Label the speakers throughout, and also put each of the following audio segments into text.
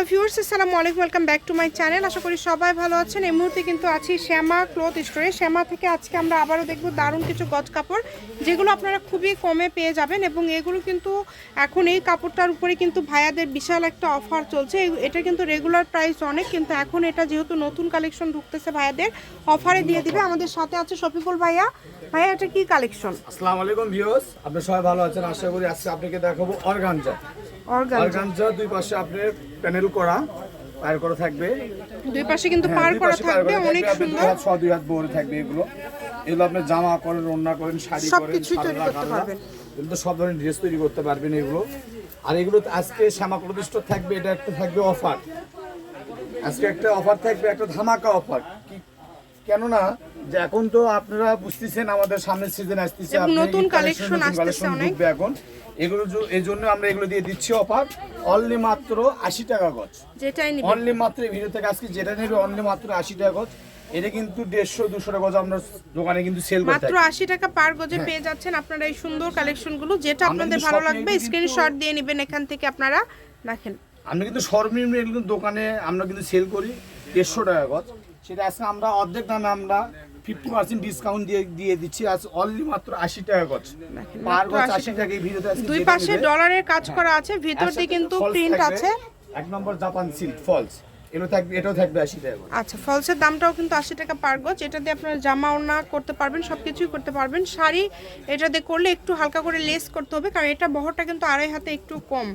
Speaker 1: Hello viewers, আসসালামু আলাইকুম, welcome back to my channel. আশা করি সবাই ভালো আছেন। এই মুহূর্তে কিন্তু আছি শ্যামা ক্লথ স্টোরে। শ্যামা থেকে আজকে আমরা আবারও দেখব দারুণ কিছু গজ কাপড়, যেগুলো আপনারা খুবই কমে পেয়ে যাবেন এবং এগুলো কিন্তু এখন এই কাপড়টার উপরে কিন্তু ভাইয়াদের বিশাল একটা অফার চলছে। এটা কিন্তু রেগুলার প্রাইস অনেক, কিন্তু এখন এটা যেহেতু নতুন কালেকশন ঢুকতেছে ভাইয়াদের, অফারে দিয়ে দিবে। আমাদের সাথে আছে শফিকুল ভাইয়া। ভাইয়া, এটা কি কালেকশন
Speaker 2: আসসালামু আলাইকুম ভিউয়ার্স আপনি সবাই ভালো আছেন? আশা করি আজকে আপনাকে দেখাবো অর্গানজা।
Speaker 1: অর্গান
Speaker 2: অর্গানজা দুই পাশে আপনার প্যানেল করা পায়ের করা থাকবে।
Speaker 1: দুই পাশে কিন্তু
Speaker 2: হ্যাঁ,
Speaker 1: পার করা থাকবে অনেক সুন্দর।
Speaker 2: দুই হাত বহরে থাকবে এগুলো। এগুলো আপনি জামা করেন ওড়না করেন শাড়ি করেন
Speaker 1: সবকিছুই তৈরি করতে পারবেন।
Speaker 2: এগুলো সব ধরনের ড্রেস তৈরি করতে পারবেন এগুলো। আর এগুলো আজকে শ্যামা প্রতিষ্ঠ থাকবে এটা একটা থাকবে অফার আজকে একটা অফার থাকবে একটা ধামাকা অফার কেননা যে এখন তো আপনারা বুঝতেছেন আমাদের সামনের সিজন আসতেছে
Speaker 1: নতুন
Speaker 2: নতুন
Speaker 1: আসতেছে অনেক।
Speaker 2: এখন। এগুলো এই জন্য আমরা এগুলো দিয়ে দিচ্ছি অফার অনলি মাত্র আশি টাকা গজ।
Speaker 1: যেটাই নিবে।
Speaker 2: অনলি মাত্র ভিডিও থেকে আজকে যেটা নেবে অনলি মাত্র আশি টাকা গজ। এটা কিন্তু দেড়শো দুশো টাকা গজ আমরা দোকানে কিন্তু সেল করতে
Speaker 1: মাত্র আশি টাকা পার গজে পেয়ে যাচ্ছেন আপনারা এই সুন্দর কালেকশনগুলো যেটা আপনাদের ভালো লাগবে স্ক্রিনশট দিয়ে নেবেন এখান থেকে আপনারা দেখেন
Speaker 2: আমরা কিন্তু সর্বনিম্ন দোকানে আমরা কিন্তু সেল করি দেড়শো টাকা গজ। সেটা আজকে আমরা অর্ধেক দামে আমরা ফিফটি পার্সেন্ট ডিসকাউন্ট দিয়ে দিয়ে দিচ্ছি। আজ অনলি মাত্র আশি টাকা গজ পার গজ আশি টাকা এই ভিডিওতে
Speaker 1: দুই পাশে ডলারের কাজ করা আছে ভিতর দিয়ে কিন্তু প্রিন্ট আছে।
Speaker 2: এক নম্বর জাপান সিল্ক ফলস এগুলো থাকবে এটাও থাকবে আশি টাকা
Speaker 1: আচ্ছা ফলসের দামটাও কিন্তু আশি টাকা পার গজ এটা দিয়ে আপনারা জামা ওড়না করতে পারবেন সব কিছুই করতে পারবেন। শাড়ি এটা দিয়ে করলে একটু হালকা করে লেস করতে হবে কারণ এটা বহরটা কিন্তু আড়াই হাতে একটু কম।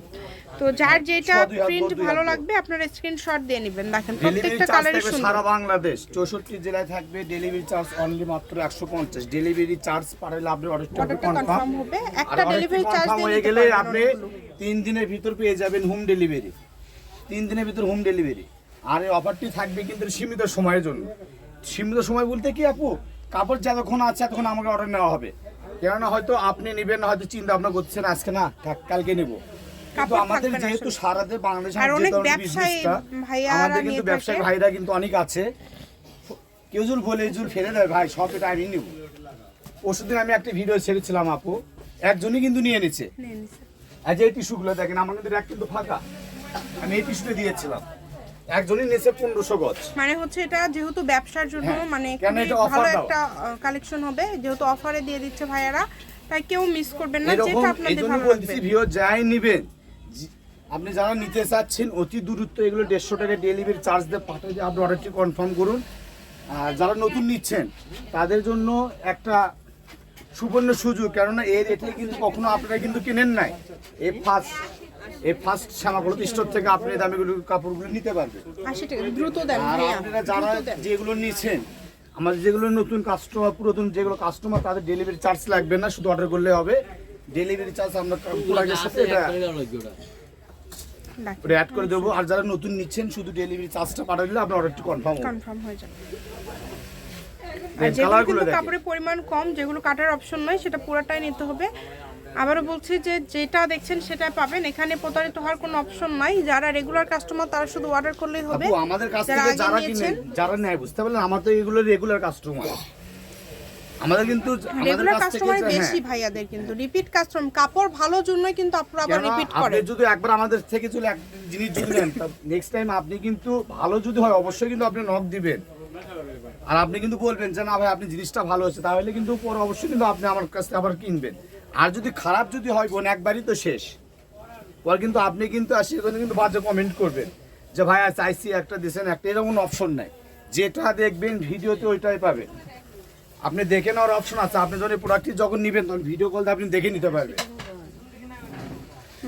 Speaker 1: তো যার যেটা
Speaker 2: দুই হাত,
Speaker 1: প্রিন্ট ভালো। লাগবে আপনারা স্ক্রিনশট দিয়ে নেবেন। দেখেন প্রত্যেকটা
Speaker 2: থাকবে
Speaker 1: সুন্দর।
Speaker 2: সারা বাংলাদেশ চৌষট্টি জেলায় থাকবে ডেলিভারি চার্জ অনলি মাত্র একশো পঞ্চাশ। ডেলিভারি চার্জ পাঠালে আপনি অর্ডারটা কনফার্ম
Speaker 1: হবে। একটা ডেলিভারি চার্জ দিয়ে
Speaker 2: হয়ে গেলে আপনি। তিন দিনের ভিতর পেয়ে যাবেন হোম ডেলিভারি তিন দিনের ভিতর হোম ডেলিভারি আর এই অফারটি থাকবে কিন্তু সীমিত সময়ের জন্য। সীমিত সময় বলতে কি আপু? কাপড় যতক্ষণ আছে ততক্ষণ আমাকে অর্ডার নেওয়া হবে। কেননা হয়তো আপনি নেবেন না হয়তো চিন্তা ভাবনা করছেন আজকে না থাক, কালকে নেব। কিন্তু আমাদের যেহেতু। সারাতে বাংলাদেশে আমাদের কিন্তু ব্যবসায়ী ভাইরা কিন্তু অনেক আছে। কেউ জুল বলে জুল ফেলে দেয় ভাই সব এটা আমি নিব। পরশুদিন আমি একটা ভিডিও ছেড়েছিলাম আপু। একজনই কিন্তু নিয়ে নিচ্ছে। আর যে টিস্যুগুলো দেখেন আমার কিন্তু র্যাক কিন্তু ফাঁকা। আমি এই টিস্যুটা দিয়েছিলাম। একজনই নিয়েছে পনেরোশো গজ।
Speaker 1: মানে হচ্ছে এটা যেহেতু ব্যবসার জন্য
Speaker 2: হ্যাঁ,
Speaker 1: মানে ভালো একটা কালেকশন হবে যেহেতু অফারে দিয়ে দিচ্ছে ভাইয়ারা তাই কেউ মিস করবেন না যেটা আপনাদের ভালো লাগবে।
Speaker 2: ভিও যাই নিবেন। আপনি যারা নিতে চাচ্ছেন অতি দূরত্ব এগুলো দেড়শো টাকা ডেলিভারি চার্জ দিয়ে পাঠিয়ে আপনি অর্ডারটি কনফার্ম করুন। আর যারা নতুন নিচ্ছেন তাদের জন্য একটা সুবর্ণ সুযোগ কেননা এই রেটে কিন্তু কখনো আপনারা কিন্তু কেনেন নাই। এই ফার্স্ট এই ফার্স্ট শ্যামাগুলো স্টোর থেকে আপনি দামিগুলো কাপড়গুলো নিতে পারবেন
Speaker 1: দ্রুত দেন
Speaker 2: আর আপনারা যারা যেগুলো নিচ্ছেন আমাদের যেগুলো নতুন কাস্টমার পুরাতন যেগুলো কাস্টমার তাদের ডেলিভারি চার্জ লাগবে না শুধু অর্ডার করলে হবে। ডেলিভারি চার্জ আমরা প্রোডাক্টের সাথে এটা ওটা অ্যাড করে দেবো। আর যারা নতুন নিচ্ছেন শুধু ডেলিভারি চার্জটা পাঠিয়ে দিলে আপনার অর্ডারটি কনফার্ম
Speaker 1: কনফার্ম হয়ে যাবে। আর যেগুলো কাপড়ের পরিমাণ কম যেগুলো কাটার অপশন নয় সেটা পুরোটাই নিতে হবে। আবারও বলছি যে যেটা দেখছেন সেটা পাবেন। এখানে প্রতারিত হওয়ার কোনো অপশন নাই। যারা রেগুলার কাস্টমার তারা শুধু অর্ডার করলেই হবে।
Speaker 2: আমাদের কাছ
Speaker 1: যারা
Speaker 2: থেকে যারা কিনে
Speaker 1: নিয়েছেন,
Speaker 2: যারা নেয় বুঝতে পারলেন? আমার তো এগুলো রেগুলার কাস্টমার আমাদের কিন্তু আমাদের
Speaker 1: রেগুলার কাস্টমার
Speaker 2: হ্যাঁ,
Speaker 1: বেশি ভাইয়াদের কিন্তু। রিপিট কাস্টমার কাপড় ভালো জন্যই কিন্তু আপনারা আবার
Speaker 2: কেননা
Speaker 1: রিপিট
Speaker 2: আপনি যদি একবার আমাদের থেকে চলে এক জিনিস যদি নেন নেক্সট টাইম আপনি কিন্তু ভালো যদি হয় অবশ্যই কিন্তু আপনি নক দিবেন। আর আপনি কিন্তু বলবেন যে না ভাই আপনি জিনিসটা ভালো হচ্ছে তাহলে কিন্তু পরে অবশ্যই কিন্তু আপনি আমার কাছ থেকে আবার কিনবেন। আর যদি খারাপ যদি হয় বোন, একবারই তো শেষ। পর কিন্তু আপনি কিন্তু আসি এখানে কিন্তু বাজে কমেন্ট করবেন। যে ভাই আজ চাইছি একটা দিয়েছেন একটা এরকম অপশন নাই। যেটা দেখবেন, ভিডিওতে ওইটাই পাবেন। আপনি দেখে নেওয়ার অপশন আছে। আপনি যখন প্রোডাক্টটি যখন নেবেন, তখন ভিডিও কল আপনি দেখে নিতে পারবেন।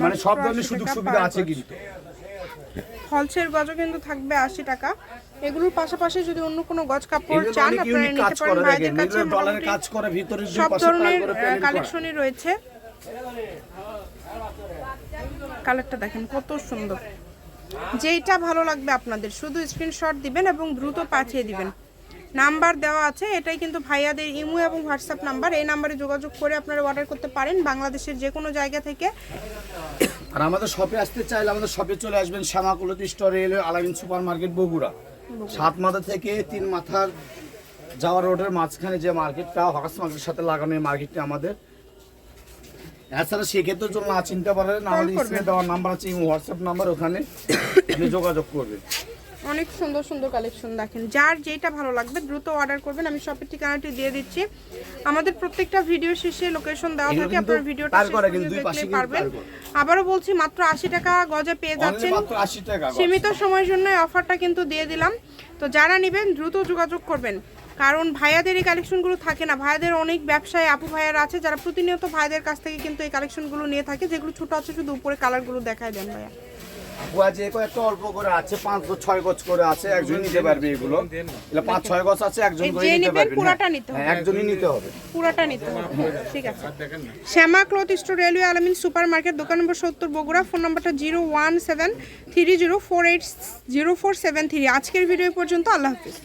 Speaker 2: মানে সব ধরনের সুযোগ সুবিধা আছে। কিন্তু।
Speaker 1: হলসের গজও কিন্তু থাকবে আশি টাকা। এগুলোর পাশাপাশি যদি অন্য কোনো গজ কাপড় চান আপনারা নিতে পারেন ভাইদের কাছে
Speaker 2: কাজ করে ভিতরে
Speaker 1: সব ধরনের
Speaker 2: করে
Speaker 1: কালেকশনই রয়েছে। কালারটা দেখেন কত সুন্দর। যেইটা ভালো লাগবে আপনাদের শুধু স্ক্রিনশট দিবেন এবং দ্রুত পাঠিয়ে দিবেন। নাম্বার দেওয়া আছে এটাই কিন্তু ভাইয়াদের ইমো এবং হোয়াটসঅ্যাপ নাম্বার এই নাম্বারে যোগাযোগ করে আপনারা অর্ডার করতে পারেন বাংলাদেশের যে কোনো জায়গা থেকে।
Speaker 2: আর আমাদের শপে আসতে চাইলে আমাদের শপে চলে আসবেন শ্যামাকুলতি স্টোরে এলে আলামিন সুপার মার্কেট বগুড়া। সাত মাথা থেকে তিন মাথার যাওয়া রোডের মাঝখানে যে মার্কেটটা হকাস মার্কেটের সাথে লাগানো এই মার্কেটটা আমাদের। এছাড়া সেক্ষেত্রে জন্য না চিনতে পারে না
Speaker 1: হলে
Speaker 2: স্ক্রিনে দেওয়ার নাম্বার আছে হোয়াটসঅ্যাপ নাম্বার ওখানে আপনি যোগাযোগ করবেন।
Speaker 1: অনেক সুন্দর সুন্দর কালেকশন দেখেন। যার যেটা ভালো লাগবে দ্রুত অর্ডার করবেন। আমি শপের ঠিকানাটি দিয়ে দিচ্ছি। আমাদের প্রত্যেকটা ভিডিও শেষে লোকেশন দেওয়া থাকে। আপনার ভিডিওটা
Speaker 2: পাশে
Speaker 1: পারবেন। আবারও বলছি মাত্র আশি টাকা গজে পেয়ে যাচ্ছেন।
Speaker 2: মাত্র আশি টাকা
Speaker 1: সীমিত সময়ের জন্য অফারটা কিন্তু দিয়ে দিলাম। তো যারা নেবেন দ্রুত যোগাযোগ করবেন। কারণ ভাইয়াদের এই কালেকশনগুলো থাকে না। ভাইয়াদের অনেক ব্যবসায় আপু ভাইয়ারা আছে যারা প্রতিনিয়ত ভাইদের কাছ থেকে কিন্তু এই কালেকশনগুলো নিয়ে থাকে যেগুলো ছোট আছে শুধু উপরে কালারগুলো দেখায় দেন ভাইয়া।
Speaker 2: বুয়া যে কয়েকটা অল্প করে আছে পাঁচ গজ ছয় গজ করে আছে একজন নিতে পারবে এগুলো। এগুলো পাঁচ ছয় গজ আছে একজন করে নিতে পারবে
Speaker 1: পুরাটা নিতে হবে।
Speaker 2: একজনই নিতে হবে।
Speaker 1: পুরাটা নিতে হবে ঠিক আছে। Shyama cloth store railway Alamin super market দোকান নম্বর সত্তর বগুড়া ফোন নাম্বারটা zero one seven three zero four eight zero four seven three. আজকের ভিডিও পর্যন্ত আল্লাহ হাফিজ।